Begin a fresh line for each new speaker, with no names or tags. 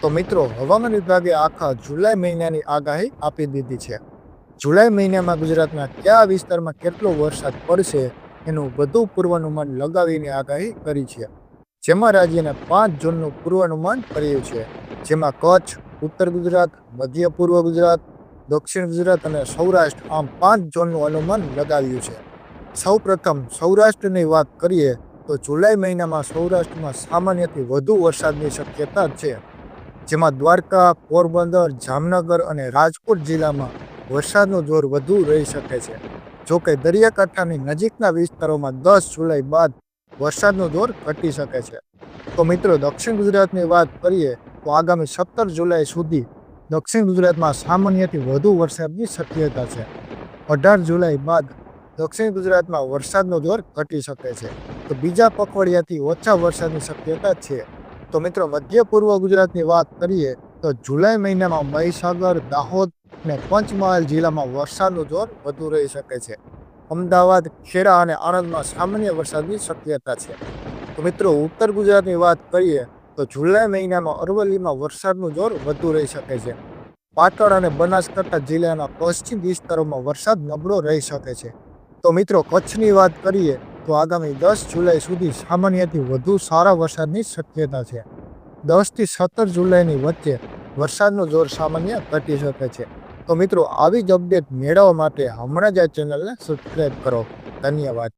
તો મિત્રો, હવામાન વિભાગે આખા જુલાઈ મહિનાની આગાહી આપી દીધી છે. જુલાઈ મહિનામાં ગુજરાતના કયા વિસ્તારમાં કેટલો વરસાદ પડશે એનું વધુ પૂર્વાનુમાન લગાવીને આગાહી કરી છે. જેમાં રાજ્યના પાંચ ઝોનનું પૂર્વાનુમાન કર્યું છે. જેમાં કચ્છ, ઉત્તર ગુજરાત, મધ્ય પૂર્વ ગુજરાત, દક્ષિણ ગુજરાત અને સૌરાષ્ટ્ર આમ પાંચ ઝોનનું અનુમાન લગાવ્યું છે. સૌપ્રથમ સૌરાષ્ટ્રની વાત કરીએ તો જુલાઈ મહિનામાં સૌરાષ્ટ્રમાં સામાન્યથી વધુ વરસાદની શક્યતા છે. જેમાં દ્વારકા, પોરબંદર, જામનગર અને રાજકોટ જિલ્લામાં વરસાદનો જોર વધુ રહી શકે છે. જો કે દરિયાકાંઠાની નજીકના વિસ્તારોમાં દસ જુલાઈ બાદ વરસાદનો જોર ઘટી શકે છે. તો મિત્રો, દક્ષિણ ગુજરાતની વાત કરીએ તો આગામી સત્તર જુલાઈ સુધી દક્ષિણ ગુજરાતમાં સામાન્યથી વધુ વરસાદની શક્યતા છે. અઢાર જુલાઈ બાદ દક્ષિણ ગુજરાતમાં વરસાદનો જોર ઘટી શકે છે. તો બીજા પખવાડિયાથી ઓછા વરસાદની શક્યતા છે. તો મિત્રો, મધ્ય પૂર્વ ગુજરાતની વાત કરીએ તો જુલાઈ મહિનામાં મહીસાગર, દાહોદ અને પંચમહાલ જિલ્લામાં વરસાદનું જોર વધુ રહી શકે છે. અમદાવાદ, ખેડા અને આણંદમાં સામાન્ય વરસાદની શક્યતા છે. તો મિત્રો, ઉત્તર ગુજરાતની વાત કરીએ તો જુલાઈ મહિનામાં અરવલ્લીમાં વરસાદનું જોર વધુ રહી શકે છે. પાટણ અને બનાસકાંઠા જિલ્લાના પશ્ચિમ વિસ્તારોમાં વરસાદ નબળો રહી શકે છે. તો મિત્રો, કચ્છની વાત કરીએ તો આગામી દસ જુલાઈ સુધી સામાન્યથી વધુ સારા વરસાદની શક્યતા છે. દસથી સત્તર જુલાઈની વચ્ચે વરસાદનું જોર સામાન્ય ઘટી શકે છે. તો મિત્રો આવી જ અપડેટ મેળવવા માટે હમણાં જ આ ચેનલને સબસ્ક્રાઈબ કરો. ધન્યવાદ.